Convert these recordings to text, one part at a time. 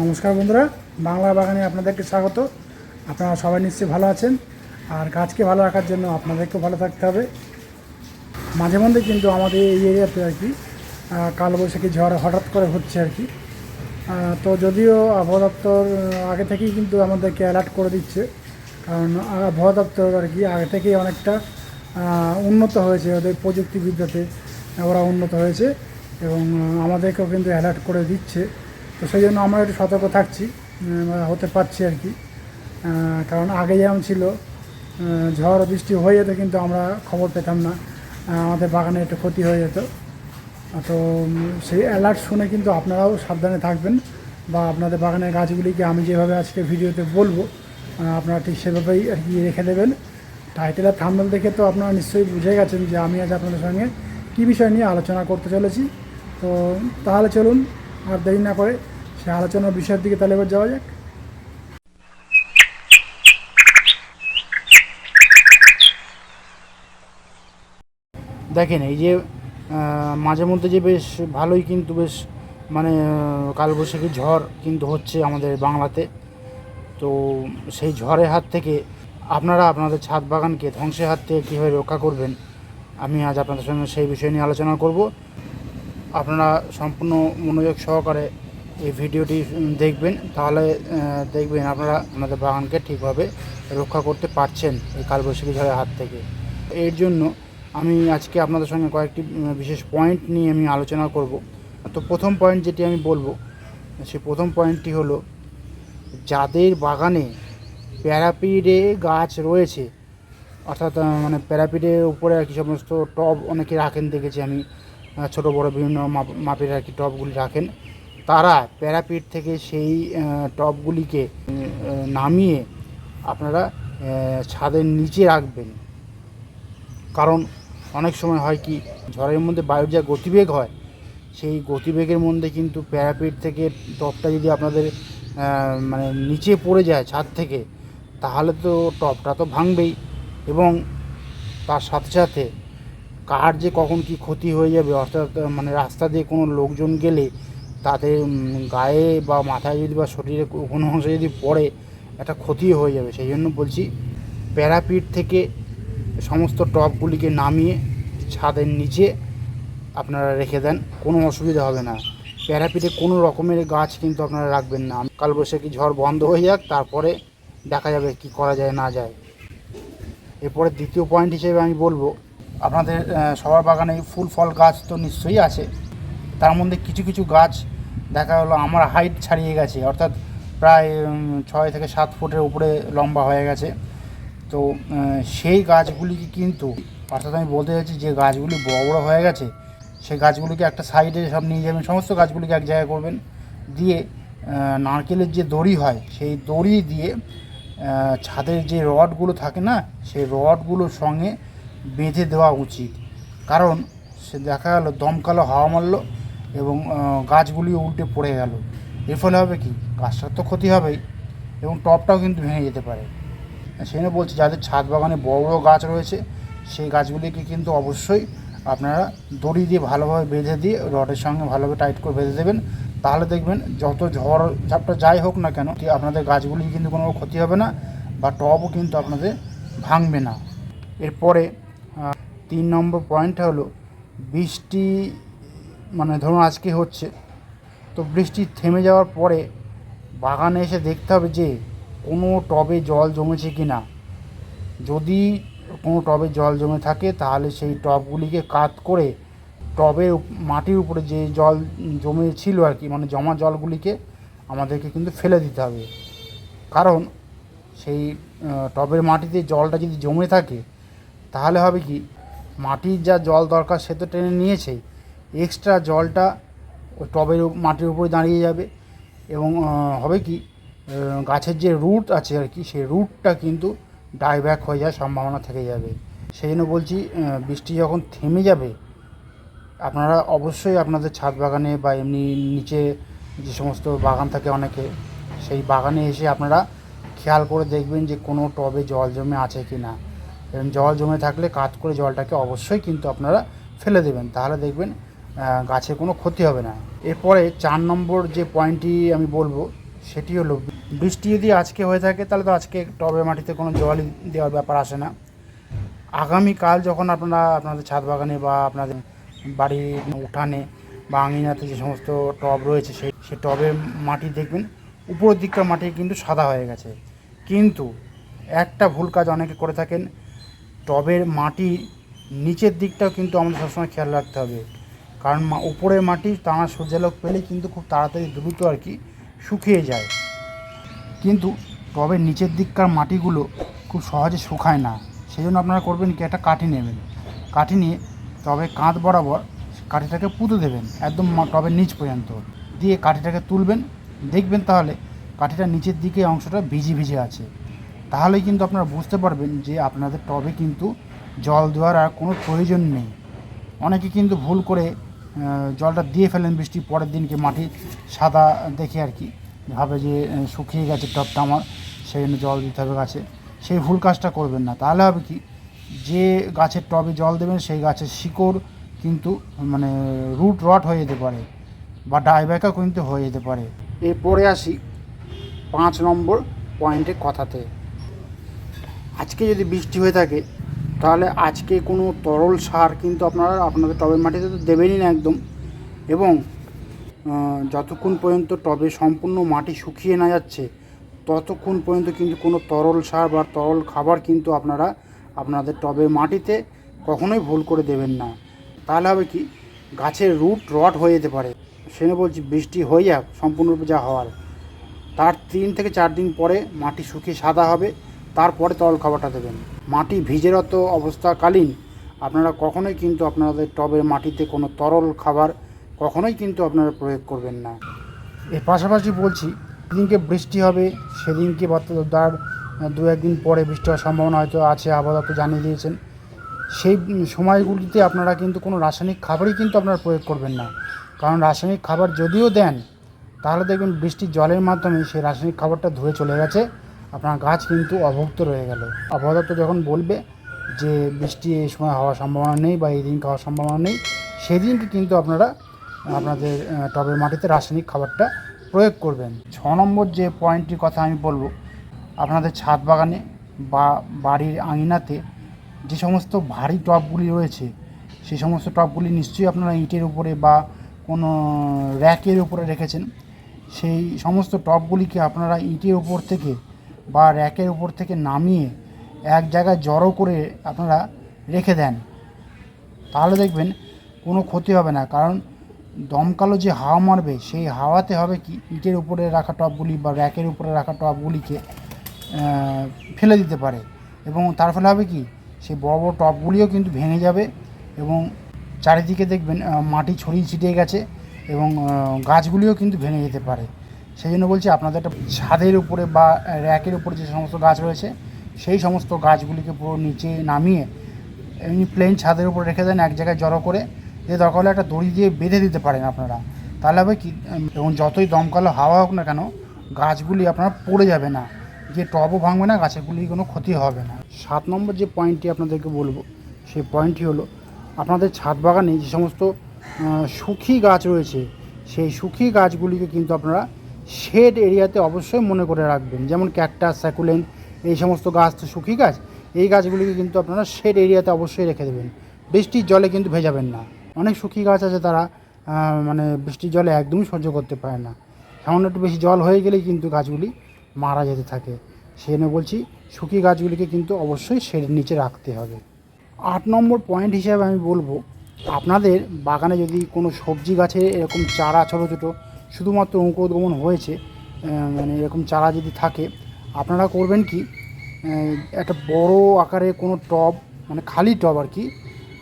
নমস্কার বন্ধুরা, বাংলা বাগানে আপনাদেরকে স্বাগত। আপনারা সবাই নিশ্চয়ই ভালো আছেন, আর গাছকে ভালো রাখার জন্য আপনাদেরকেও ভালো থাকতে হবে। মাঝে মধ্যে কিন্তু আমাদের এই এরিয়াতে আর কি কালবৈশাখী ঝড় হঠাৎ করে হচ্ছে আর কি। তো যদিও আবহাওয়া দপ্তর আগে থেকেই কিন্তু আমাদেরকে অ্যালার্ট করে দিচ্ছে, কারণ আবহাওয়া দপ্তর আর কি আগে থেকেই অনেকটা উন্নত হয়েছে ওদের প্রযুক্তিবিদ্যাতে, ওরা উন্নত হয়েছে এবং আমাদেরকেও কিন্তু অ্যালার্ট করে দিচ্ছে। তো সেই জন্য আমরা একটু সতর্ক থাকছি হতে পারছি আর কি। কারণ আগে যেমন ছিল ঝড়, বৃষ্টি হয়ে যেত কিন্তু আমরা খবর পেতাম না। আমাদের বাগানে একটু ক্ষতি হয়ে যেত। তো সেই অ্যালার্ট শুনে কিন্তু আপনারাও সাবধানে থাকবেন বা আপনাদের বাগানের গাছগুলিকে আমি যেভাবে আজকে ভিডিওতে বলব আপনারা ঠিক সেভাবেই আর কি রেখে দেবেন। টাইটেল আর দেখে তো আপনারা নিশ্চয়ই বুঝে গেছেন যে আমি আজ আপনাদের সঙ্গে কী বিষয় নিয়ে আলোচনা করতে চলেছি। তো, তাহলে চলুন আর দেরি না করে সে আলোচনার বিষয়ের দিকে তাহলে এবার যাওয়া যাক। দেখেন, এই যে মাঝে মধ্যে যে বেশ ভালোই কিন্তু বেশ মানে কালবৈশাখী ঝড় কিন্তু হচ্ছে আমাদের বাংলাতে। তো সেই ঝড়ের হাত থেকে আপনারা আপনাদের ছাদ বাগানকে ধ্বংসের হাত থেকে কীভাবে রক্ষা করবেন, আমি আজ আপনাদের সঙ্গে সেই বিষয় নিয়ে আলোচনা করব। আপনারা সম্পূর্ণ মনোযোগ সহকারে এই ভিডিওটি দেখবেন, তাহলে দেখবেন আপনারা আপনাদের বাগানকে ঠিকভাবে রক্ষা করতে পারছেন এই কালবৈশাখী ঝড়ের হাত থেকে। এর জন্য আমি আজকে আপনাদের সঙ্গে কয়েকটি বিশেষ পয়েন্ট নিয়ে আমি আলোচনা করব। তো প্রথম পয়েন্ট যেটি আমি বলব, সেই প্রথম পয়েন্টটি হলো, যাদের বাগানে প্যারাপিডে গাছ রয়েছে, অর্থাৎ মানে প্যারাপিডের উপরে আর কি সমস্ত টব অনেকে রাখেন, দেখেছি আমি ছোট বড় বিভিন্ন মাপ- মাপের আর কি টবগুলি রাখেন। তারা প্যারাপিড থেকে সেই আহ, টবগুলিকে নামিয়ে আপনারা ছাদের নিচে রাখবেন। কারণ অনেক সময় হয় কি ঝড়ের মধ্যে বায়ুর যা গতিবেগ হয় সেই গতিবেগের মধ্যে কিন্তু প্যারাপিট থেকে টপটা যদি আপনাদের মানে নিচে পড়ে যায় ছাদ থেকে তাহলে তো টপটা তো ভাঙবেই। এবং তার সাথে সাথে কার যে কখন কি ক্ষতি হয়ে যাবে অর্থাৎ মানে রাস্তা দিয়ে কোনো লোকজন গেলে উম, গায়ে বা মাথায় যদি বা শরীরে কোনো অংশে যদি পড়ে একটা ক্ষতি হয়ে যাবে। সেই জন্য বলছি প্যারাপিট থেকে সমস্ত টপগুলিকে নামিয়ে ছাদের নিচে আপনারা রেখে দেন কোনো অসুবিধা হবে না। প্যারাপিটে কোনো রকমের গাছ কিন্তু আপনারা রাখবেন না। কালবৈশাখী ঝড় বন্ধ হয়ে যাক তারপরে দেখা যাবে কি করা যায় না যায়। এরপরে দ্বিতীয় পয়েন্ট হিসেবে আমি বলব আপনাদের সবার বাগানে ফুল ফল গাছ তো নিশ্চয়ই আছে। তার মধ্যে কিছু কিছু গাছ দেখা হলো আমার হাইট ছাড়িয়ে গেছে, অর্থাৎ প্রায় ছয় থেকে সাত ফুটের উপরে লম্বা হয়ে গেছে। তো সেই গাছগুলিকে কিন্তু, অর্থাৎ আমি বলতে চাইছি যে গাছগুলি বড় বড় হয়ে গেছে, সেই গাছগুলিকে একটা সাইডে সব নিয়ে যাবেন, সমস্ত গাছগুলিকে এক জায়গায় করবেন। দিয়ে নারকেলের যে দড়ি হয়, সেই দড়ি দিয়ে ছাদের যে রডগুলো থাকে না, সেই রডগুলোর সঙ্গে বেঁধে দেওয়া উচিত। কারণ, সে দেখা গেলো দমকালো হাওয়া মারলো এবং গাছগুলি উল্টে পড়ে গেল। এর ফলে হবে কি? গাছটার তো ক্ষতি হবেই এবং টপটাও কিন্তু ভেঙে যেতে পারে। সেই জন্য বলছি, যাদের ছাদ বাগানে বড় বড় গাছ রয়েছে, সেই গাছগুলিকে কিন্তু অবশ্যই আপনারা দড়ি দিয়ে ভালোভাবে বেঁধে দিয়ে রডের সঙ্গে ভালোভাবে টাইট করে বেঁধে দেবেন। তাহলে দেখবেন, যত ঝড়, ঝাপটা যাই হোক না কেন আপনাদের গাছগুলি কিন্তু কোনো ক্ষতি হবে না বা টবও কিন্তু আপনাদের ভাঙবে না। এরপরে তিন নম্বর পয়েন্টটা হলো, বৃষ্টি মানে ধরুন আজকে হচ্ছে, তো বৃষ্টি থেমে যাওয়ার পরে বাগানে এসে দেখতে হবে যে কোনো টবে জল জমেছে কি না যদি কোনো টবে জল জমে থাকে, তাহলে সেই টবগুলিকে কাত করে উপ- মাটির উপরে যে জল জমে ছিল আর কি মানে জমা জলগুলিকে আমাদেরকে কিন্তু ফেলে দিতে হবে। কারণ সেই টবের মাটিতে জলটা যদি জমে থাকে, তাহলে হবে কি, মাটির যা জল দরকার সে তো টেনে নিয়েছেই এক্সট্রা জলটা ওই টবের মাটির উপরে দাঁড়িয়ে যাবে এবং হবে কি গাছের যে রুট আছে আর কি, সেই রুটটা কিন্তু ডাইব্যাক হয়ে যাওয়ার সম্ভাবনা থেকে যাবে। সেই জন্য বলছি বৃষ্টি যখন থেমে যাবে, আপনারা অবশ্যই আপনাদের ছাদ বাগানে বা এমনি নিচে যে সমস্ত বাগান থাকে অনেকে, সেই বাগানে এসে আপনারা খেয়াল করে দেখবেন যে কোনো টবে জল জমে আছে কি না। এবং জল জমে থাকলে কাত করে জলটাকে অবশ্যই কিন্তু আপনারা ফেলে দেবেন। তাহলে দেখবেন গাছের কোনো ক্ষতি হবে না। এরপরে চার নম্বর যে পয়েন্টটি আমি বলব, সেটি হলো বৃষ্টি যদি আজকে হয়ে থাকে, তাহলে তো আজকে টবে মাটিতে কোনো জলই দেওয়ার ব্যাপার আসে না। আগামীকাল যখন আপনারা আপনাদের ছাদ বাগানে বা আপনাদের বাড়ির উঠানে বা আঙিনাতে যে সমস্ত টব রয়েছে, সেই সে টবের মাটি দেখবেন, উপরের দিককার মাটি কিন্তু সাদা হয়ে গেছে। কিন্তু একটা ভুল কাজ অনেকে করে থাকেন, টবের মাটি নিচের দিকটাও কিন্তু আমাদের সবসময় খেয়াল রাখতে হবে। কারণ মা- উপরের মাটি টানা সূর্যালোক পেলে কিন্তু খুব তাড়াতাড়ি দ্রুত আর কি শুকিয়ে যায়। কিন্তু টবের নিচের দিককার মাটিগুলো খুব সহজে শুকায় না। সেই জন্য আপনারা করবেন কি, একটা কাঠি নেবেন। কাঠি নিয়ে টবে কাঁধ বরাবর কাঠিটাকে পুঁতে দেবেন, একদম টবের নিচ পর্যন্ত। দিয়ে কাঠিটাকে তুলবেন, দেখবেন তাহলে কাঠিটার নিচের দিকে অংশটা ভিজে ভিজে আছে। তাহলেই কিন্তু আপনারা বুঝতে পারবেন যে আপনাদের টবে কিন্তু জল দেওয়ার আর কোনো প্রয়োজন নেই। অনেকে কিন্তু ভুল করে জলটা দিয়ে ফেলেন বৃষ্টির পরের দিনকে মাটি সাদা দেখে আর কি। ভাবে যে শুকিয়ে গেছে টবটা আমার সেই জন্য জল দিতে হবে গাছে। সেই ভুল কাজটা করবেন না। তাহলে হবে কি, যে গাছের টবে জল দেবেন, সেই গাছের শিকড় কিন্তু মানে রুট রট হয়ে যেতে পারে বা ডাইব্যাকা কিন্তু হয়ে যেতে পারে। এরপরে আসি পাঁচ নম্বর পয়েন্টের কথাতে। আজকে যদি বৃষ্টি হয়ে থাকে তাহলে আজকে কোনো তরল সার কিন্তু আপনারা আপনাদের টবের মাটিতে তো দেবেনই না একদম। এবং যতক্ষণ পর্যন্ত টবে সম্পূর্ণ মাটি শুকিয়ে না যাচ্ছে, ততক্ষণ পর্যন্ত কিন্তু কোনো তরল সার বা তরল খাবার কিন্তু আপনারা আপনাদের টবের মাটিতে কখনোই ভুল করে দেবেন না। তাহলে হবে কি, গাছের রুট রট হয়ে যেতে পারে। সেজন্য বলছি বৃষ্টি হয়ে যাক, সম্পূর্ণরূপে যা হওয়ার। তার তিন থেকে চার দিন পরে মাটি শুকিয়ে সাদা হবে, তারপরে তরল খাবারটা দেবেন। মাটি ভিজেরত অবস্থাকালীন, আপনারা কখনোই কিন্তু আপনাদের টবের মাটিতে কোনো তরল খাবার কখনোই কিন্তু আপনারা প্রয়োগ করবেন না। এর পাশাপাশি বলছি, যেদিনকে বৃষ্টি হবে, সেদিনকে বা তার দু একদিন পরে বৃষ্টি হওয়ার সম্ভাবনা হয়তো আছে আবহাওয়া তো জানিয়ে দিয়েছেন। সেই সময়গুলিতে আপনারা কিন্তু কোনো রাসায়নিক খাবারই কিন্তু আপনারা প্রয়োগ করবেন না। কারণ রাসায়নিক খাবার যদিও দেন, তাহলে দেখবেন বৃষ্টির জলের মাধ্যমে সেই রাসায়নিক খাবারটা ধুয়ে চলে গেছে। আপনার গাছ কিন্তু অভুক্ত রয়ে গেল। আবহাওয়া দপ্তর যখন বলবে যে বৃষ্টি এই সময় হওয়ার সম্ভাবনা নেই বা এই দিন হওয়ার সম্ভাবনা নেই, সেদিনকে কিন্তু আপনারা, আপনাদের টবের মাটিতে রাসায়নিক খাবারটা প্রয়োগ করবেন। ছ নম্বর যে পয়েন্টটির কথা আমি বলব, আপনাদের ছাদ বাগানে বা বাড়ির আঙিনাতে যে সমস্ত ভারী টবগুলি রয়েছে সেই সমস্ত টবগুলি নিশ্চয়ই আপনারা ইটের উপরে বা কোনো র্যাকের উপরে রেখেছেন। সেই সমস্ত টবগুলিকে আপনারা ইটের উপর থেকে বা র্যাকের উপর থেকে নামিয়ে এক জায়গায় জড়ো করে আপনারা রেখে দেন। তাহলে দেখবেন কোনো ক্ষতি হবে না। কারণ দমকালো যে হাওয়া মারবে সেই হাওয়াতে হবে কি? ইটের উপরে রাখা টপগুলি বা র্যাকের উপরে রাখা টবগুলিকে আহ, ফেলে দিতে পারে। এবং তার ফলে হবে কি? সেই বড় বড় টপগুলিও কিন্তু ভেঙে যাবে এবং চারিদিকে দেখবেন মাটি ছড়িয়ে ছিটিয়ে গেছে এবং গাছগুলিও কিন্তু ভেঙে যেতে পারে। সেই জন্য বলছি আপনাদের একটা ছাদের উপরে বা র্যাকের উপরে যে সমস্ত গাছ রয়েছে, সেই সমস্ত গাছগুলিকে পুরো নিচে নামিয়ে, এমনি প্লেন ছাদের উপর রেখে দেন, এক জায়গায় জড়ো করে দিয়ে দরকার হলে একটা দড়ি দিয়ে বেঁধে দিতে পারেন আপনারা। তাহলে হবে কি, এবং যতই দমকালো হাওয়া হোক না কেন, গাছগুলি আপনার পড়ে যাবে না। যে টবও ভাঙবে না গাছেরগুলি কোনো ক্ষতি হবে না। সাত নম্বর যে পয়েন্টটি আপনাদেরকে বলব, সেই পয়েন্টটি হলো, আপনাদের ছাদ বাগানে যে সমস্ত সুখী গাছ রয়েছে, সেই সুখী গাছগুলিকে কিন্তু আপনারা শেড এরিয়াতে অবশ্যই মনে করে রাখবেন। যেমন ক্যাকটাস স্যাকুলেন এই সমস্ত গাছ তো শুখি গাছ, এই গাছগুলিকে কিন্তু আপনারা শেড এরিয়াতে অবশ্যই রেখে দেবেন। বৃষ্টির জলে কিন্তু ভেজাবেন না। অনেক শুকিয়ে গাছ আছে তারা মানে বৃষ্টির জলে একদমই সহ্য করতে পারে না। সামান্য একটু বেশি জল হয়ে গেলেই কিন্তু গাছগুলি মারা যেতে থাকে। সেই জন্য বলছি শুকিয়ে গাছগুলিকে কিন্তু অবশ্যই শেডের নিচে রাখতে হবে। আট নম্বর পয়েন্ট হিসাবে আমি বলব, আপনাদের বাগানে যদি কোনো সবজি গাছে এরকম চারা ছোটো ছোটো শুধুমাত্র অঙ্কুরোদ্গমন হয়েছে মানে এরকম চারা যদি থাকে, আপনারা করবেন কি একটা বড় আকারে কোনো টব মানে খালি টব আর কি,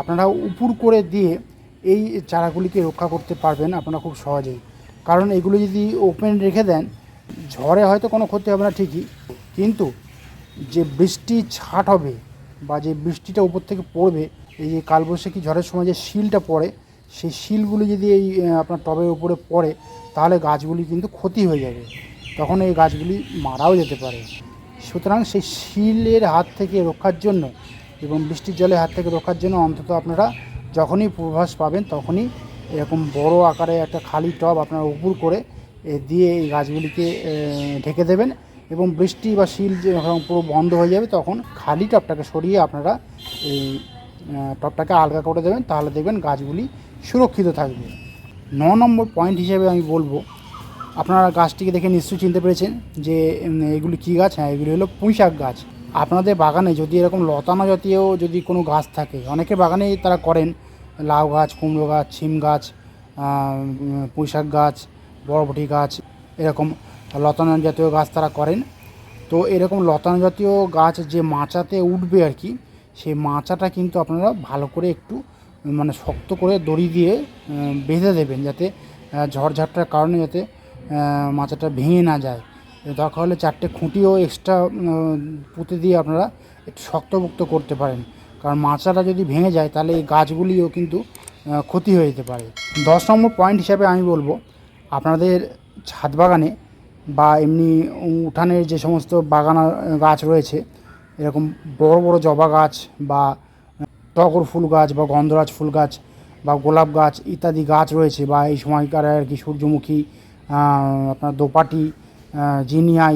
আপনারা উপুর করে দিয়ে এই চারাগুলিকে রক্ষা করতে পারবেন আপনারা খুব সহজেই। কারণ এগুলো যদি ওপেন রেখে দেন, ঝড়ে হয়তো কোনো ক্ষতি হবে না ঠিকই, কিন্তু যে বৃষ্টি ছাট হবে বা যে বৃষ্টিটা উপর থেকে পড়বে, এই যে কালবৈশাখী ঝড়ের সময় যে শিলটা পড়ে, সেই শিলগুলি যদি এই আপনার টবের উপরে পড়ে তাহলে গাছগুলি কিন্তু ক্ষতি হয়ে যাবে। তখন এই গাছগুলি মারাও যেতে পারে। সুতরাং সেই শিলের হাত থেকে রক্ষার জন্য এবং বৃষ্টির জলের হাত থেকে রক্ষার জন্য অন্তত আপনারা যখনই পূর্বাভাস পাবেন তখনই এরকম বড় আকারে একটা খালি টব আপনারা উপর করে দিয়ে এই গাছগুলিকে ঢেকে দেবেন এবং বৃষ্টি বা শিল যখন পুরো বন্ধ হয়ে যাবে তখন খালি টপটাকে সরিয়ে আপনারা এই আহ, টপটাকে আলগা করে দেবেন। তাহলে দেখবেন গাছগুলি সুরক্ষিত থাকবে। ন নম্বর পয়েন্ট হিসেবে আমি বলব, আপনারা গাছটিকে দেখে নিশ্চয়ই চিনতে পেরেছেন যে এগুলি কী গাছ? হ্যাঁ এগুলি হলো পুঁইশাক গাছ। আপনাদের বাগানে যদি এরকম লতানো জাতীয় যদি কোনো গাছ থাকে অনেকের বাগানেই তারা করেন, লাউ গাছ, কুমড়ো গাছ, শিম গাছ পুঁইশাক গাছ, বরবটি গাছ, এরকম লতানো জাতীয় গাছ তারা করেন। তো এরকম লতানো জাতীয় গাছ যে মাচাতে উঠবে আর কি, সেই মাচাটা কিন্তু আপনারা ভালো করে একটু মানে শক্ত করে দড়ি দিয়ে বেঁধে দেবেন যাতে ঝড়ঝাপটার কারণে যাতে মাচাটা ভেঙে না যায়। দরকার হলে চারটে খুঁটিও এক্সট্রা পুঁতে দিয়ে আপনারা একটু শক্তপোক্ত করতে পারেন। কারণ মাচাটা যদি ভেঙে যায়, তাহলে এই গাছগুলিও কিন্তু ক্ষতি হয়ে যেতে পারে। দশ নম্বর পয়েন্ট হিসাবে আমি বলব, আপনাদের ছাদ বাগানে বা এমনি উঠানের যে সমস্ত বাগান, গাছ রয়েছে, এরকম বড় বড় জবা গাছ বা টগর ফুল গাছ বা গন্ধরাজ ফুল গাছ বা গোলাপ গাছ ইত্যাদি গাছ রয়েছে বা এই সময়কার আর কি সূর্যমুখী আপনার দোপাটি জিনিয়া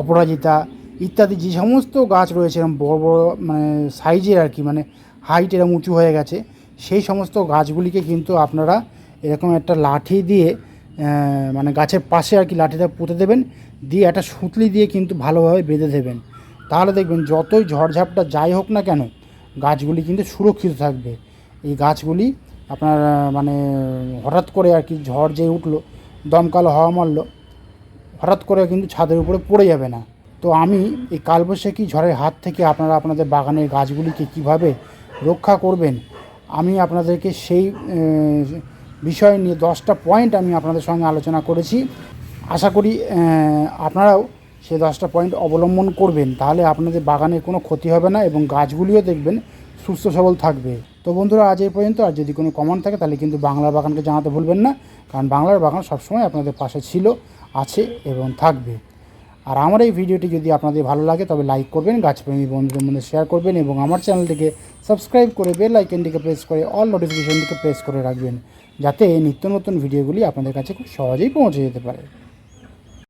অপরাজিতা ইত্যাদি যে সমস্ত গাছ রয়েছে এরকম বড় বড় মানে সাইজের আর কি মানে হাইট এরকম উঁচু হয়ে গেছে, সেই সমস্ত গাছগুলিকে কিন্তু আপনারা এরকম একটা লাঠি দিয়ে মানে গাছের পাশে আর কি লাঠিটা পুঁতে দেবেন, দিয়ে একটা সুতলি দিয়ে কিন্তু ভালোভাবে বেঁধে দেবেন। তাহলে দেখবেন যতই ঝড়ঝাপটা যাই হোক না কেন গাছগুলি কিন্তু সুরক্ষিত থাকবে। এই গাছগুলি আপনার মানে হঠাৎ করে আর কি ঝড় যে উঠল, দমকালো হাওয়া মারলো, হঠাৎ করে কিন্তু ছাদের উপরে পড়ে যাবে না। তো আমি এই কালবৈশাখী ঝড়ের হাত থেকে আপনারা আপনাদের বাগানের গাছগুলিকে কীভাবে রক্ষা করবেন, আমি আপনাদেরকে সেই বিষয় নিয়ে দশটা পয়েন্ট আমি আপনাদের সঙ্গে আলোচনা করেছি। আশা করি আপনারাও সেই দশটা পয়েন্ট অবলম্বন করবেন, তাহলে আপনাদের বাগানের কোনো ক্ষতি হবে না এবং গাছগুলিও দেখবেন সুস্থ সবল থাকবে। তো বন্ধুরা, আজ এই পর্যন্ত। আর যদি কোনো কমেন্ট থাকে, তাহলে কিন্তু বাংলার বাগানকে জানাতে ভুলবেন না, কারণ বাংলার বাগান সবসময় আপনাদের পাশে ছিল, আছে এবং থাকবে। আর আমার এই ভিডিওটি যদি আপনাদের ভালো লাগে, তবে লাইক করবেন, গাছপ্রেমী বন্ধুদের মধ্যে শেয়ার করবেন এবং আমার চ্যানেলটিকে সাবস্ক্রাইব করে বেল আইকনটিকে প্রেস করে অল নোটিফিকেশনটিকে প্রেস করে রাখবেন, যাতে নিত্য নতুন ভিডিওগুলি আপনাদের কাছে খুব সহজেই পৌঁছে যেতে পারে।